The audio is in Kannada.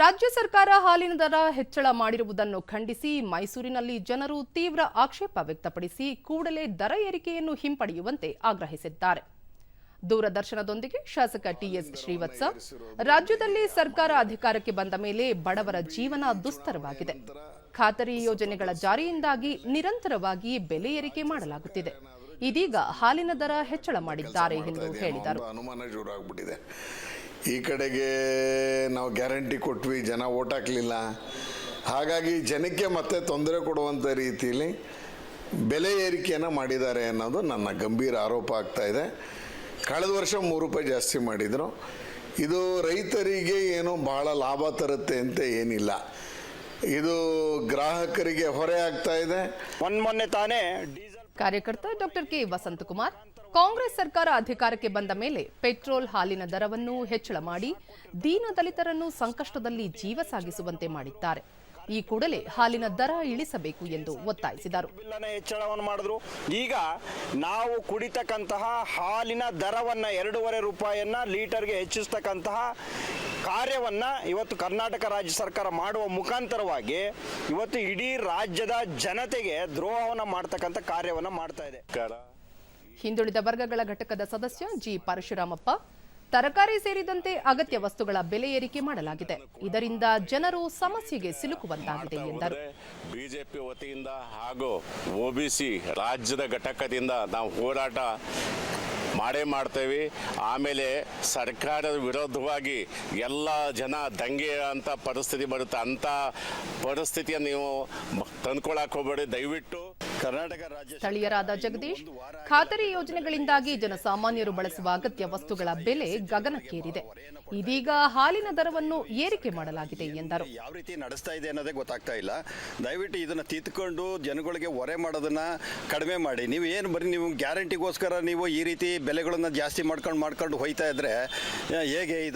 ರಾಜ್ಯ ಸರ್ಕಾರ ಹಾಲಿನ ದರ ಹೆಚ್ಚಳ ಮಾಡಿರುವುದನ್ನು ಖಂಡಿಸಿ ಮೈಸೂರಿನಲ್ಲಿ ಜನರು ತೀವ್ರ ಆಕ್ಷೇಪ ವ್ಯಕ್ತಪಡಿಸಿ ಕೂಡಲೇ ದರ ಏರಿಕೆಯನ್ನು ಹಿಂಪಡೆಯುವಂತೆ ಆಗ್ರಹಿಸಿದ್ದಾರೆ. ದೂರದರ್ಶನದೊಂದಿಗೆ ಶಾಸಕ ಟಿಎಸ್ ಶ್ರೀವತ್ಸ, ರಾಜ್ಯದಲ್ಲಿ ಸರ್ಕಾರ ಅಧಿಕಾರಕ್ಕೆ ಬಂದ ಮೇಲೆ ಬಡವರ ಜೀವನ ದುಸ್ತರವಾಗಿದೆ. ಖಾತರಿ ಯೋಜನೆಗಳ ಜಾರಿಯಿಂದಾಗಿ ನಿರಂತರವಾಗಿ ಬೆಲೆ ಏರಿಕೆ ಮಾಡಲಾಗುತ್ತಿದೆ. ಇದೀಗ ಹಾಲಿನ ದರ ಹೆಚ್ಚಳ ಮಾಡಿದ್ದಾರೆ ಎಂದು ಹೇಳಿದರು. ಈ ಕಡೆಗೆ ನಾವು ಗ್ಯಾರಂಟಿ ಕೊಟ್ವಿ, ಜನ ಓಟ್ ಹಾಕಲಿಲ್ಲ. ಹಾಗಾಗಿ ಜನಕ್ಕೆ ಮತ್ತೆ ತೊಂದರೆ ಕೊಡುವಂಥ ರೀತಿಯಲ್ಲಿ ಬೆಲೆ ಏರಿಕೆಯನ್ನು ಮಾಡಿದ್ದಾರೆ ಅನ್ನೋದು ನನ್ನ ಗಂಭೀರ ಆರೋಪ ಆಗ್ತಾ ಇದೆ. ಕಳೆದ ವರ್ಷ ಮೂರು ರೂಪಾಯಿ ಜಾಸ್ತಿ ಮಾಡಿದರು. ಇದು ರೈತರಿಗೆ ಏನೋ ಭಾಳ ಲಾಭ ತರುತ್ತೆ ಅಂತ ಏನಿಲ್ಲ. ಇದು ಗ್ರಾಹಕರಿಗೆ ಹೊರೆ ಆಗ್ತಾ ಇದೆ. ಮೊನ್ನೆ ಮೊನ್ನೆ ತಾನೇ ಕಾರ್ಯಕರ್ತ ಡಾಕ್ಟರ್ ಕೆ ವಸಂತಕುಮಾರ್, ಕಾಂಗ್ರೆಸ್ ಸರ್ಕಾರ ಅಧಿಕಾರಕ್ಕೆ ಬಂದ ಮೇಲೆ ಪೆಟ್ರೋಲ್ ಹಾಲಿನ ದರವನ್ನು ಹೆಚ್ಚಳ ಮಾಡಿ ದೀನ ದಲಿತರನ್ನು ಸಂಕಷ್ಟದಲ್ಲಿ ಜೀವ ಸಾಗಿಸುವಂತೆ ಮಾಡಿದ್ದಾರೆ. ಈ ಕೂಡಲೇ ಹಾಲಿನ ದರ ಇಳಿಸಬೇಕು ಎಂದು ಒತ್ತಾಯಿಸಿದರು. ಹೆಚ್ಚಳವನ್ನು ಮಾಡಿದ್ರು. ಈಗ ನಾವು ಕುಡಿತಕ್ಕಂತಹ ಹಾಲಿನ ದರವನ್ನ ಎರಡೂವರೆ ರೂಪಾಯಿಯನ್ನ ಲೀಟರ್ಗೆ ಹೆಚ್ಚಿಸ್ತಕ್ಕಂತಹ ಕಾರ್ಯವನ್ನ ಇವತ್ತು ಕರ್ನಾಟಕ ರಾಜ್ಯ ಸರ್ಕಾರ ಮಾಡುವ ಮುಖಾಂತರವಾಗಿ ಇವತ್ತು ಇಡೀ ರಾಜ್ಯದ ಜನತೆಗೆ ದ್ರೋಹವನ್ನು ಮಾಡ್ತಕ್ಕಂಥ ಕಾರ್ಯವನ್ನ ಮಾಡ್ತಾ ಇದೆ. ಹಿಂದುಳಿದ ವರ್ಗಗಳ ಘಟಕದ ಸದಸ್ಯ ಜಿ ಪರಶುರಾಮಪ್ಪ ತರಕಾರಿ ಸೇರಿದಂತೆ ಅಗತ್ಯ ವಸ್ತುಗಳ ಬೆಲೆ ಏರಿಕೆ ಮಾಡಲಾಗಿದೆ. ಇದರಿಂದ ಜನರು ಸಮಸ್ಯೆಗೆ ಸಿಲುಕುವಂತಾಗಿದೆ ಎಂದರು. ಬಿಜೆಪಿ ವತಿಯಿಂದ ಹಾಗೂ ಒಬಿಸಿ ರಾಜ್ಯದ ಘಟಕದಿಂದ ನಾವು ಹೋರಾಟ ಮಾಡೇ ಮಾಡ್ತೇವೆ. ಆಮೇಲೆ ಸರ್ಕಾರದ ವಿರೋಧವಾಗಿ ಎಲ್ಲ ಜನ ದಂಗೆ ಅಂತ ಪರಿಸ್ಥಿತಿ ಬರುತ್ತೆ. ಅಂಥ ಪರಿಸ್ಥಿತಿಯನ್ನು ನೀವು ತಂದ್ಕೊಳಕ್ ಹೋಗ್ಬೇಡಿ. ದಯವಿಟ್ಟು ಸ್ಥಳೀಯರಾದ ಜಗದೀಶ್ ಖಾತರಿ ಯೋಜನೆಗಳಿಂದಾಗಿ ಜನಸಾಮಾನ್ಯರು ಬಳಸುವ ಅಗತ್ಯ ವಸ್ತುಗಳ ಬೆಲೆ ಗಗನಕ್ಕೇರಿದೆ. ಇದೀಗ ಹಾಲಿನ ದರವನ್ನು ಏರಿಕೆ ಮಾಡಲಾಗಿದೆ ಎಂದರು. ಯಾವ ರೀತಿ ನಡೆಸ್ತಾ ಇದೆ ಅನ್ನೋದೇ ಗೊತ್ತಾಗ್ತಾ ಇಲ್ಲ. ದಯವಿಟ್ಟು ಇದನ್ನ ತಿದ್ಕೊಂಡು ಜನಗಳಿಗೆ ಹೊರೆ ಮಾಡೋದನ್ನ ಕಡಿಮೆ ಮಾಡಿ. ನೀವು ಏನು ಬರೀ ನೀವು ಗ್ಯಾರಂಟಿಗೋಸ್ಕರ ನೀವು ಈ ರೀತಿ ಬೆಲೆಗಳನ್ನ ಜಾಸ್ತಿ ಮಾಡ್ಕೊಂಡು ಮಾಡ್ಕೊಂಡು ಹೋಯ್ತಾ ಇದ್ರೆ ಹೇಗೆ ಇದು?